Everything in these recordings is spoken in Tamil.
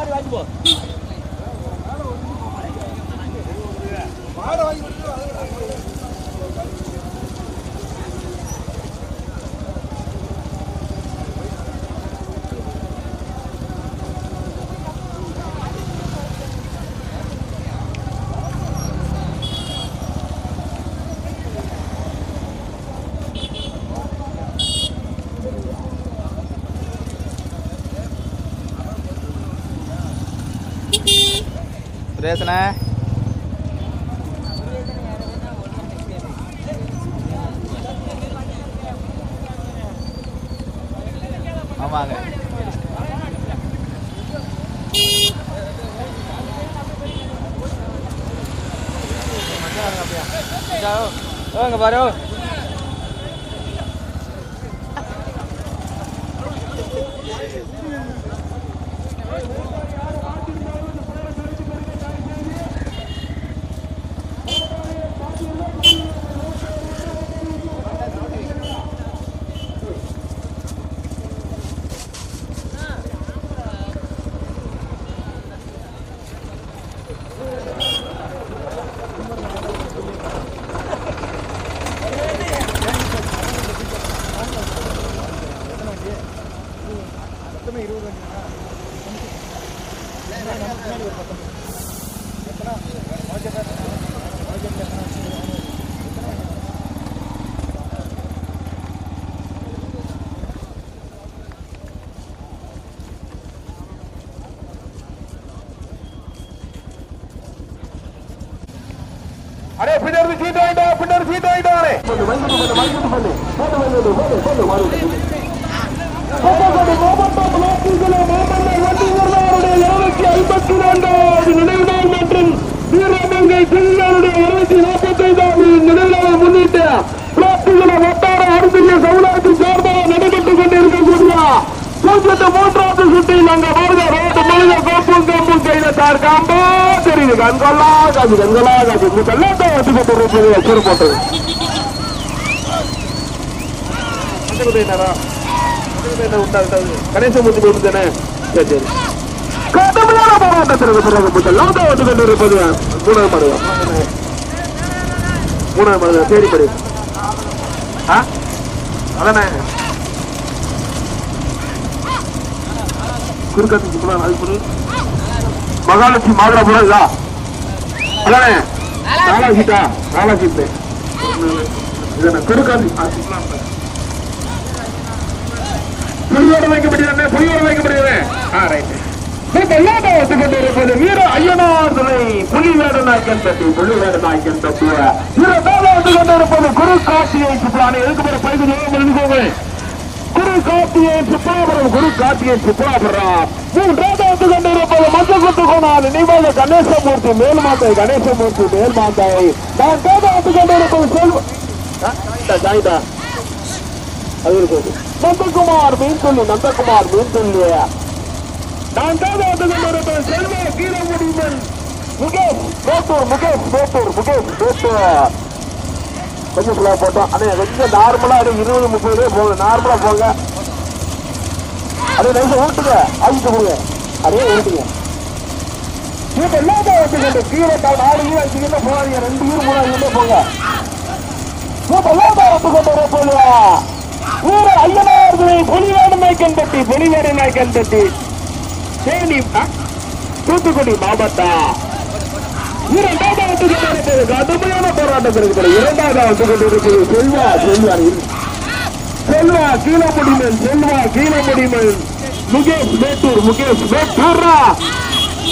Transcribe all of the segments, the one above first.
How do I look? சுரேஷண்ணே ஆமாங்க. ஓங்க பாரு. அடே பின்னர் சீட் வாங்கிட்டா பின்னர் சீட் வாங்கிட்டானே ஐம்பத்தி நான்காவது நினைவு நாள் மற்றும் வீரமங்கை செல்வனுடைய இருநூத்தி நாற்பத்தி ஐந்தாவது நினைவு நாளை முன்னிட்டு பிளாஸ்டிகளை வட்டார அரசியல் சமுதாயத்தின் சார்பாக நடைபெற்றுக் கொண்டிருக்கக்கூடிய பூஜ்ஜியத்து மூன்றாவது சுற்றில் அங்க பாருங்க ரோட்டு மனித காப்பும் செய்த காம்போ. தெரியுது கண்கொள்ளா காசு கண்கொள்ளா காசு முட்டெல்லாம் வச்சு போட்டு வச்சு போட்டது கணேசமூர்த்தி கோயில் தானே சரி சரி கடுமையான போராட்டத்திற்கு பிறகு முட்டெல்லாம் வந்து கொண்டு இருப்பது மூணாவது மருதம் மூணாவது சரி ஆ அதானே குறுக்காத்துக்கு போனால் அது பொருள் மகாலட்சுமி மாதிரி போறதா அதானே? நாலா சீட்டா? நாலா சீட்டு இதனை கொடுக்காது. புலியோடு வைக்கப்படுகிறேன் புலியோடு வைக்கப்படுகிறேன். ஆ ரைட்டு வீர ஐயனார் துணை. புலி வேடநாயக்கன் தட்டி புலி வேடநாயக்கன் தட்டுவ வீர வந்து கொண்டிருப்பது குரு காட்சியை சுப்ராணி எதுக்கு ஒரு பைக்கு நினைக்கோங்க குரு கார்த்திகை சுப்ராபுரம் குரு கார்த்திகை சுப்ராபுரம் மூன்றாவது வந்து கொண்டிருப்பது மஞ்சள் குத்து கோணால் நினைவாக கணேசமூர்த்தி மேல்மாந்தை கணேசமூர்த்தி மேல்மாந்தை. நான் தேவை வந்து கொண்டிருப்பது செல்வ நந்தகுமார் மீன் சொல்லி நந்தகுமார் மீன் சொல்லி நான் தேவை வந்து கொண்டிருப்பது செல்வ கீழமுடிமன் முகேஷ் மேட்டூர் முகேஷ் மேட்டூர் முகேஷ் மேட்டூர். கொஞ்சம் ஃபுல்லாக போட்டோம். அண்ணே கொஞ்சம் நார்மலாக அடி இருபது முப்பது போங்க நார்மலாக போங்க. அப்படியே நைஸ் ஊட்டுங்க. ஆகிட்டு கொடுங்க அப்படியே ஊட்டுங்க. இப்போ எல்லாமே வச்சுக்கிட்டு கீழே கால் நாலு கீழே அஞ்சு கீழே போகாதீங்க. ரெண்டு கீழே மூணாவது கீழே போங்க. இப்போ எல்லாமே வச்சுக்கிட்டு போலியா ஊர ஐயனார்களை புலிவேடு நாய்க்கன் தட்டி புலிவேடு நாய்க்கன் தட்டி தேனி தூத்துக்குடி மாவட்டம். இரண்டாவது கடுமையான போராட்டம் இருக்கிறது இரண்டாவது வந்து கொண்டிருக்கிறது செல்வா செல்வா செல்வா கீழமுடிமன் செல்வா கீழமுடிமன் முகேஷ் மேட்டூர் முகேஷ் மேட்டூர்ரா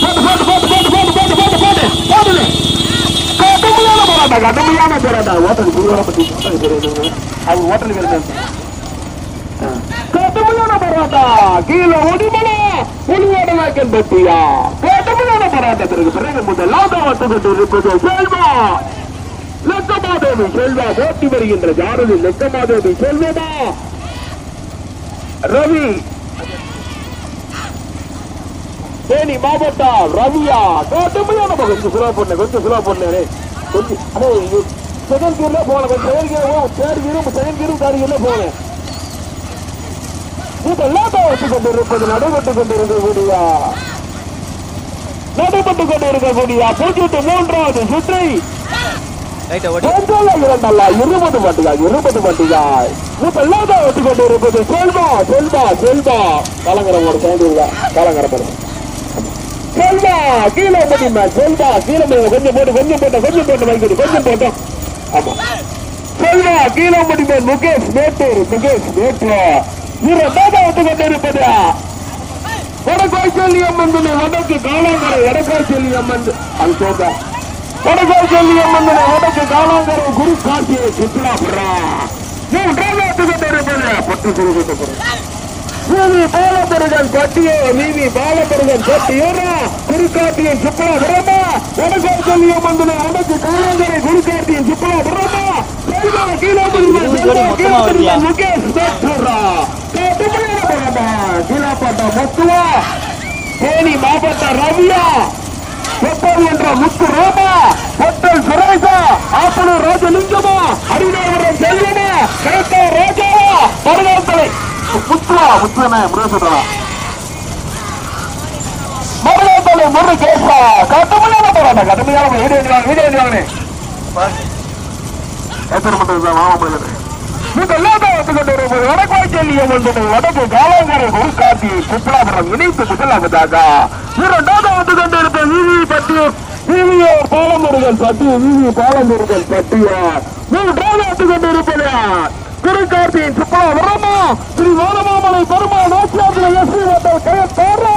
போட்டு போட்டு போட்டு போட்டு போட்டு போட்டு போட்டு போட்டு போடுது கடுமையான போராட்டம் கடுமையான போராட்டம் ஓட்டல் குருவார பத்தி அது ஓட்டல் வேறு கடுமையான போராட்டம் கீழே ஒடிமலை போராட்டத்திற்கு பிறகு முதலாக வந்து கொண்டிருப்பது செல்வா! லட்சமாதேவி செல்வா ஓட்டி வருகின்ற ஜாரதி லட்சமாதேவி செல்வமா? ரவி! தேனி மாவட்டம் ரவியா? கடுமையான பக்கம் கொஞ்சம் சுலா பண்ண கொஞ்சம் சுலா பண்ணே கொஞ்சம் அடே செகண்ட் கியர்ல போன கொஞ்சம் செகண்ட் கியர் தேர்ட் கியரும் செகண்ட் கியரும் தேர்ட் கியர்ல போனேன் இதெல்லாம் வச்சு கொண்டிருப்பது நடைபெற்றுக் கொண்டிருக்கக்கூடிய வந்து கொண்டு இருக்கக்கூடிய பூஜ்ஜியத்து மூன்றாவது சுற்றை. இரண்டல்ல இருபது வண்டிகள் இருபது வண்டிகள். இப்பெல்லாம் ஒட்டி கொண்டு இருப்பது செல்வா செல்வா. செல்வா கலங்கரம் ஒரு சேர்ந்து கலங்கரம். செல்வா கீழே முடியுமா செல்வா கீழே கொஞ்சம் போட்டு கொஞ்சம் போட்டு கொஞ்சம் போட்டு வைக்கிறது கொஞ்சம் போட்டோம் ஆமா. செல்வா கீழே முடியுமா முகேஷ் மேட்டூர் முகேஷ் மேட்டூர். இரண்டாவது ஒட்டு கொண்டு இருப்பது வடக்காய் சொல்லி அம்மன் வடக்கு காலாங்கரை வடக்காய் சொல்லி அம்மன் அது சொல்ற வடக்காய் சொல்லி அம்மன் வடக்கு காலாங்கரை குரு காட்சியை சுற்றுலா போடுறான் மூன்றாவது கொண்டு இருப்பது பட்டு சுருக்கத்தை நீவி பாலமுருகன் பட்டியோ நீவி பாலமுருகன் பட்டியோரா குருக்காட்டியின் சுப்பலா பிரமா வடக்காய் சொல்லி அம்மன் வடக்கு காலாங்கரை குருக்காட்டியின் சுப்பலா பிரமா கீழே? முகேஷ் மேட்டூரா கீழாப்பட்ட முத்துவா? தேனி மாவட்ட ரவியா? முப்பது என்ற முத்து ரோமா? பொட்டல் சுரேசா ஆப்பனூர் ராஜலிங்கமா? அரிநாதபுரம் செல்வமா கிழக்கா ராஜாவா? மருதாத்தலை முத்துவா முத்துவனே முருகேசா. மருதாத்தலை முருகேசா கட்டுமையான போராட்ட கட்டுமையான வீடியோ வீடியோ வாங்கினே எத்தனை பண்றது மாமா வடக்கு காலாங்கரை உள்காட்டி குப்பலாபுரம் இணைத்து முதலாவதாக. இரண்டாவது வந்து கொண்டிருந்த விவி பட்டியூர் விவியோர் பாலமுருகன் பட்டியூர் விவி பாலமுருகன் பட்டியூர் மூன்றாவது வந்து கொண்டிருப்பது திருக்கார்த்தியின் சுப்பலாபுரமா ஸ்ரீ வானமாமலை பெருமா நோக்கியாத்துல எஸ்வி ஹோட்டல் கயத்தாரா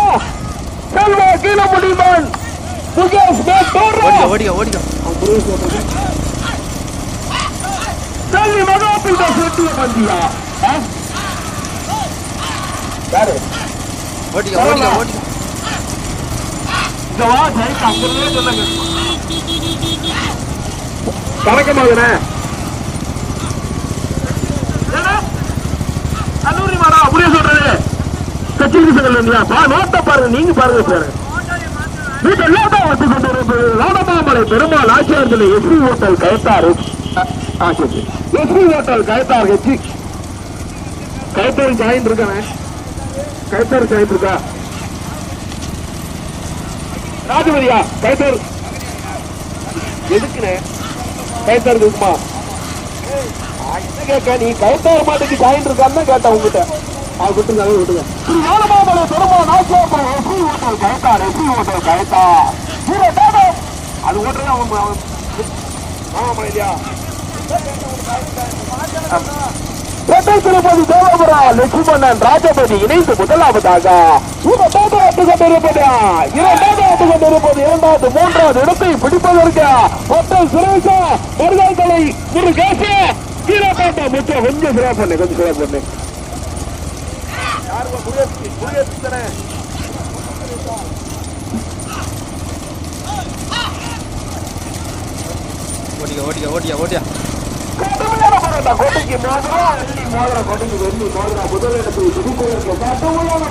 செல்வா கீழமுடிமன் முகேஷ் மேட்டோரா ஓடிக்க ஓடிக்க ஓடிக்க. தள்ளி மகாபீட சுற்றிய பந்தியா? யாரு? ஓடிக்க ஓடிக்க ஓடிக்க. இங்க வா ஜெயிக்க அங்கிருந்தே சொல்லுங்க. கணக்கு மகனே கல்லூரி மாடா அப்படியே சொல்றது கட்சிக்கு பா நோட்ட பாருங்க நீங்க பாருங்க சார் வீட்டு எல்லாத்தையும் வச்சு கொண்டு இருப்பது ராடமாமலை பெருமாள் ஆட்சியர்கள் எஸ்பி ஹோட்டல் கயத்தாறு. ஆ சரி SP hotel Kayathar HC Kayathar join இருக்கானே கயத்தார் ஜாயின் இருக்கா? ராஜமதியா கைத்தர் எதுக்குண்ணே? கைத்தர் இருக்குமா கேட்க நீ கைத்தார் மாட்டுக்கு ஜாயின் இருக்கான்னு கேட்டேன் உங்ககிட்ட. அது விட்டுங்க அதை விட்டுங்க. Gnanamamalai Perumal Nachiyapuram SP hotel Kaithar SP hotel Kaithar Hero Tata அது ஓட்டுறது அவன் ஆமாம் இல்லையா? கோட்டை திருப்பதி தேவபுரா லட்சுமணன் ராஜபதி இணைந்து முதலாவதாக. இரண்டாவது ஆட்டு கொண்டிருப்பது? இரண்டாவது ஆட்டு கொண்டிருப்பது இரண்டாவது மூன்றாவது இடத்தை பிடிப்பதற்கு கோட்டை சுரேஷா மருதாக்கலை முருகேச. கீழப்பாட்டா முக்கிய கொஞ்சம் சிறா பண்ணு கொஞ்சம் சிறா பண்ணு ஓடிக்க ஓடிக்க ஓடிக்க ஓடியா கடுமையான போராட்டம் கோட்டைக்கு மோதிரம் வெள்ளி மோதிரம் கோட்டைக்கு வெள்ளி மோதிரம் முதலிடத்தில் பிடிப்பதற்கு கடுமையான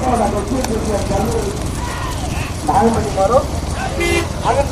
மாறும் அதன்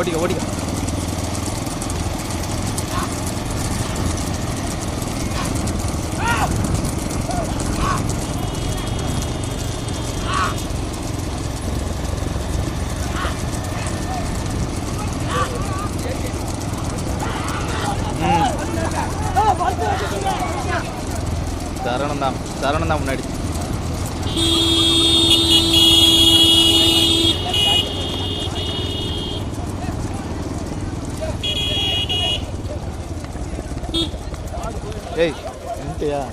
ஓடிக்க ஓடிக்க. சரணம் தான் சரணம் தான் முன்னாடி. 哎、欸，你啊！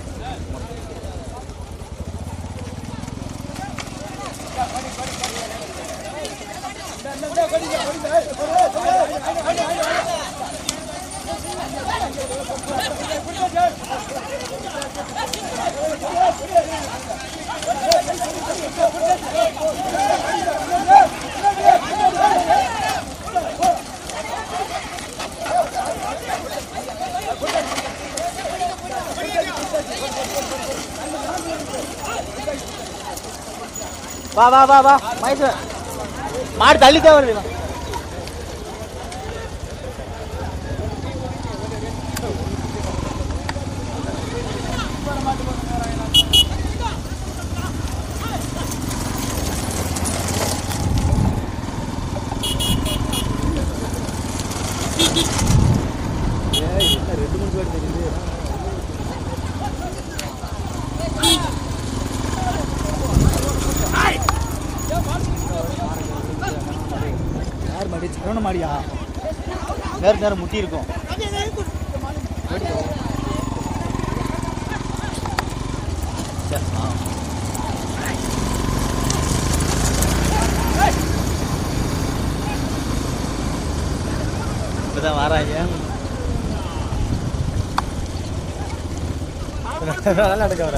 வா வா வா வா. மகேஷ் மாடு தள்ளித்தான் வருது ரெண்டு இவன். பேர் தெரியுது. சரவண மாடியா நேரம் நேரம் முட்டி இருக்கும். இப்பதான் வராங்க. நடக்க வர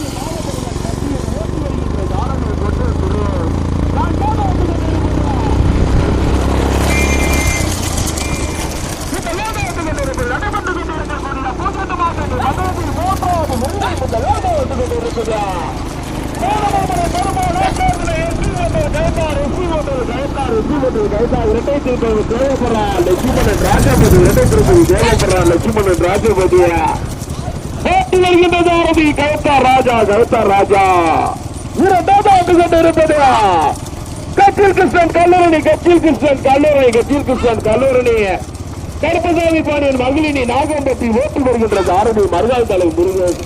கச்சில் கிருஷ்ணன் கல்லூரணி கச்சில் கிருஷ்ணன் கல்லூரணி கச்சில் கிருஷ்ணன் கல்லூரணி. கருப்பசாமி பாண்டியன் மகளினி நாகம்பட்டி ஓட்டு வருகின்ற சாரதி மருகால் தலை முருகன்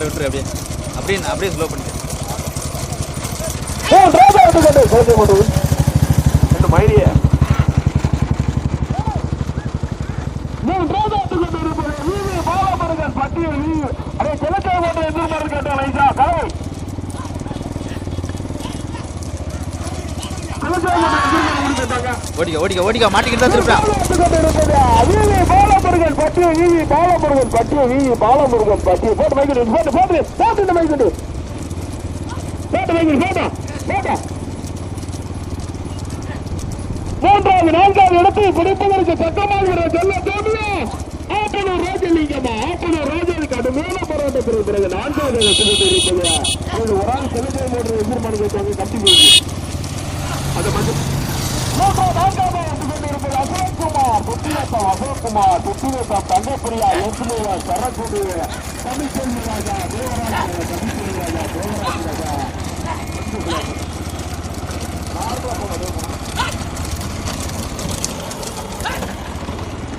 விட்டுரு அப்படியே. அப்படியே அப்படியே ஸ்லோ கொண்டு ரெண்டு மைடிய மூன்றாவது கொண்டு இருப்பது வீதி பாலமுருகன் பட்டியல் வீதி அதே கிழக்கே போன்ற எதிர்பார்ப்பு கேட்டால் ஐசா கலை கிழக்கே போன்ற எதிர்பார்ப்பு கேட்டாங்க ஓடிக்க ஓடிக்க ஓடிக்க மாட்டிக்கிட்டு தான் திருப்பா வீதி பாலமுருகன் பட்டி வீதி பாலமுருகன் பட்டி வீதி பாலமுருகன் பட்டி போட்டு மைக்கிட்டு போட்டு போட்டு போட்டு மைக்கிட்டு போட்டு மைக்கிட்டு போட்டா போட்டா மூன்றாவது நான்காவது இடத்தை பிடிப்பதற்கு சட்டமாகிற செல்ல தேவையா? ஆப்பனூர் ராஜலிங்கம்மா ஆப்பனூர் ராஜனுக்கு கடுமையான போராட்டத்திற்கு பிறகு நான்காவது இடத்தில் இருப்பது ஒரு ஆள் செலுத்த போன்ற எதிர்மனு கட்டி போயிருக்கு தங்கப்பிரியா எஸ்மேவா சரக்குடி தமிழ்ச்செல்வி ராஜா தேவராஜ தமிழ்ச்செல்வி ராஜா தேவராஜ ராஜா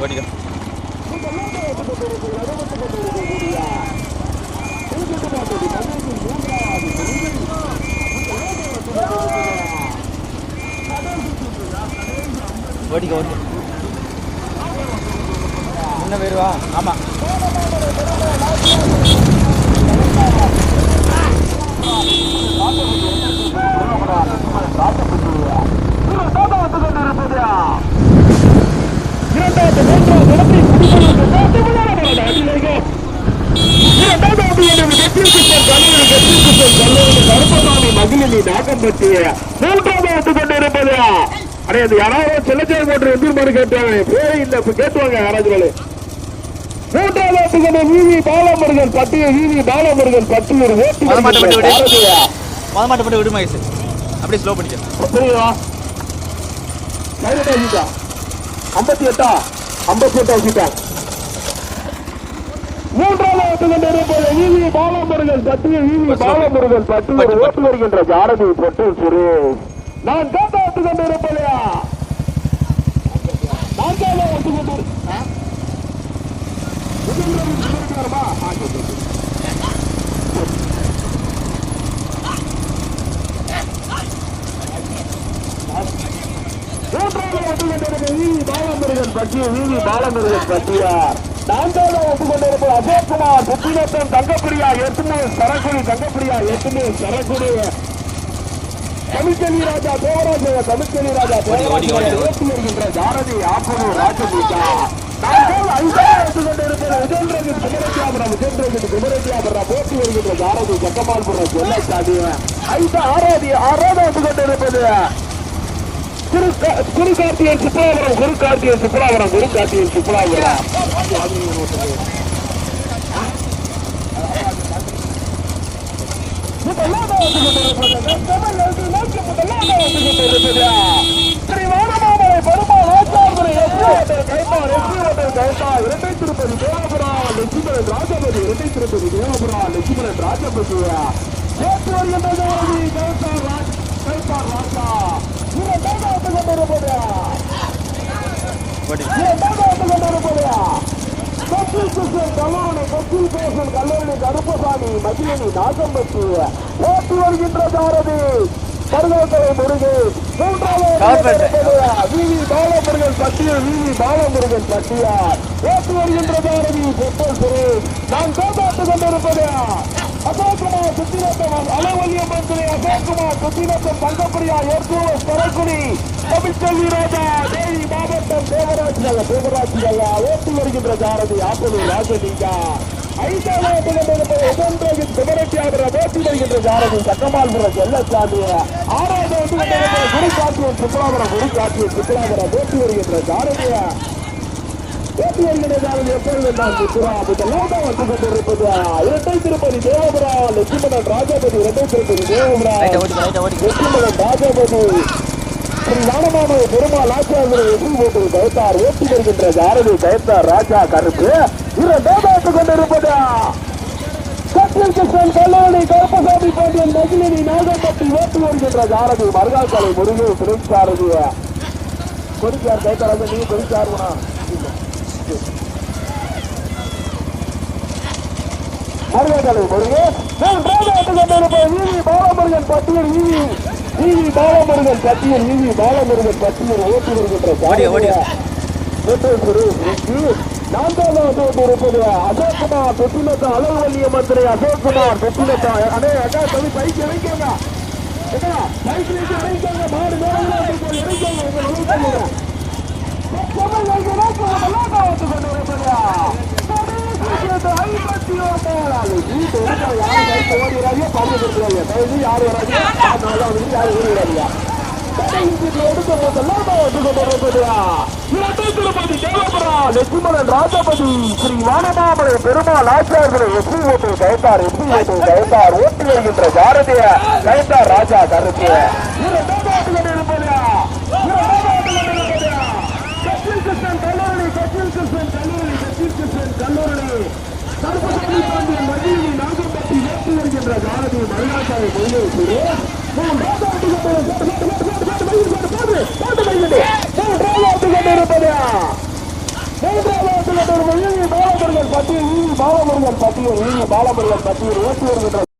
ஓடிக்க ஓடிக்க ஓடிக்க என்ன போயிடுவா ஆமாம் இரண்டாவது மூன்றாவது இடத்தை பிடிப்பதற்கு சாத்தியமான அடிலைகோ கருப்பசாமி மகிழினி நாகம்பட்டி மூன்றாவது கொண்டிருப்பது அடே அது யாராவது செல்லச்சாய் போட்டு எதிர்மனு கேட்டாங்க? பேர் இல்ல இப்ப கேட்டுவாங்க யாராவது மூன்றாவது விவி பாலமுருகன் பட்டியல் விவி பாலமுருகன் பட்டியல் ஓட்டு மத மாட்டை விட்டு விடு. மகேஷ். அப்படியே ஸ்லோ பண்ணிக்க. புரியுதா ஐம்பத்தி எட்டா? ஐம்பத்தி எட்டு ஆகிட்டா மூன்றாவது ஓட்டு கொண்டிருப்பது ஈவி பாலமுருகன் பட்டியல் ஈவி பாலமுருகன் பட்டியல் ஓட்டு வருகின்ற ஜாரதி பொட்டு சுரேஷ். நான் கேட்ட ஓட்டு கொண்டிருப்பதையா நான்காவது ஓட்டு கொண்டு வருமா மூன்றாவது ஒட்டு கொண்டிருப்பது ஈவி பாலமுருகன் பட்டிய ஈவி பாலமுருகன் பட்டியார் நான்காவது ஒட்டு கொண்டிருப்பது அசோக்குமார் புத்தினத்தம் தங்கப்பிரியா எட்டுநூறு சரக்குடி தங்கப்பிரியா எட்டுநூறு சரக்குடி. தமிழ்ச்செல்வி ராஜா தேவராஜ தமிழ்ச்செல்வி ராஜா வருகின்ற ஜாரதி ஆப்பூர் ராஜபூஜா போட்டி வருகின்ற ஜாரதி ஜக்கமால்புரம் செல்லச்சாதி ஐந்து ஆறாவது ஆறாவது கொண்டிருப்பது குரு கா- குரு கார்த்தியன் சுப்பலாபுரம். குரு கார்த்தியன் சுப்பலாபுரம் குரு கார்த்தியன் சுப்பலாபுரம் ஸ்ரீ வானமாமலை பெருமாள் ஆச்சாரபுரம் எஸ்பி ஹோட்டல் கைமார் எஸ்பி ஹோட்டல் கைத்தா இரட்டை திருப்பதி தேவபுரா லட்சுமணன் ராஜபதி இரட்டை திருப்பதி தேவபுரா லட்சுமணன் ராஜபதி சேர்த்து வருகின்றது கைத்தா ராஜ் கைத்தா ராஜா இவன் தேவாத்து கொண்டிருப்பது ஓடி இவன் தேவாத்து கொச்சில் கிருஷ்ணன் கல்லூரி கொச்சில் கிருஷ்ணன் கல்லூரி கருப்பசாமி மகிழினி நாகம்பட்டி. ஓட்டி வருகின்ற சாரதி. முருகன். மூன்றாவது விவி பாலமுருகன் பட்டியல். விவி பாலமுருகன் பட்டியார் ஓட்டி வருகின்ற சாரதி பொப்பல் சுரேஷ் நான் கோபாட்டு கொண்டிருப்பது. அசோக்குமார் சுத்திரத்தவன் அலவல்யம் மந்திரி அசோக்குமார் சுத்திரத்தம் தங்கப்பிரியா ஏற்கூர் பரக்குடி தமிழ்ச்செல்வி ராஜா தேவி மாவட்டம் தேவராஜ் நகர் தேவராஜ் நகர் ஓட்டி வருகின்ற சாரதி ஆப்பலூர் ராஜலிங்கா. சக்கமால்புரம் செல்லசாமி ஆறாவது வந்து கொண்டிருப்பது குரு காட்டியன் சுப்பலாபுரம் ஓட்டி வருகின்ற சாரதியா. ஓட்டி வருகின்ற எப்பொழுது நான் இரட்டை திருப்பதி தேவபுரா லட்சுமணன் ராஜபதி இரட்டை திருப்பதி தேவபுரா லட்சுமணன் ராஜபதி ஸ்ரீ ஞானமாம பெருமாள் ஆச்சாரிய வெற்றி போட்டு கயத்தார் ஓட்டி வருகின்ற ஜாரதி கயத்தார் ராஜா கருப்பு இரண்டாவது கொண்டிருப்பது சத்யன் கிருஷ்ணன் கல்லூரி கருப்பசாமி பாண்டியன் நகிலினி நாகப்பட்டி ஓட்டி வருகின்ற ஜாரதி மருகால் முருகன் சிறைச்சாரதி கொடிச்சார் கயத்தார் நீ கொடிச்சாருவா மருகலை முருகன் மூன்றாவது கொண்டிருப்பது ஈவி பாலமுருகன் பட்டியல் ஈவி ஈவி பாலமுருகன் பட்டியல் ஈவி பாலமுருகன் பட்டியல் ஓட்டி வருகின்ற. நான்காவது இருப்பது அசோக்குமார் தொட்டிலத்தா அலுவலிய மந்திரி அசோக்குமார் தொட்டிலத்தா. அடே அக்கா சொல்லி பைக் இறங்கிங்க அக்கா பைக் இறங்கிங்க மாடு உங்க ராஜபதி ஸ்ரீ வானமாமலை பெருமாள் ஆச்சாரியர் எஸ்பி ஓட்டு கைத்தார் எஸ்பி ஓட்டு கைத்தார் ஓட்டி வருகின்ற பாரதிய கைத்தார் ராஜா கருத்து இரண்டாவது இருப்பதா இரண்டாவது இருப்பதா கச்சில் கிருஷ்ணன் கல்லூரி கச்சில் கிருஷ்ணன் கல்லூரி கச்சில் கிருஷ்ணன் கல்லூரி சர்வசாமி பாண்டியன் மகிழ்ச்சி நாகப்பட்டி ஏற்றி வருகின்ற காலதி மொழியை சுரேஷ் பாலமுருகன் பட்டியல் பாலமுருகன் பட்டியல் பாலமுருகன் பட்டியல் ஓட்டி வருகின்ற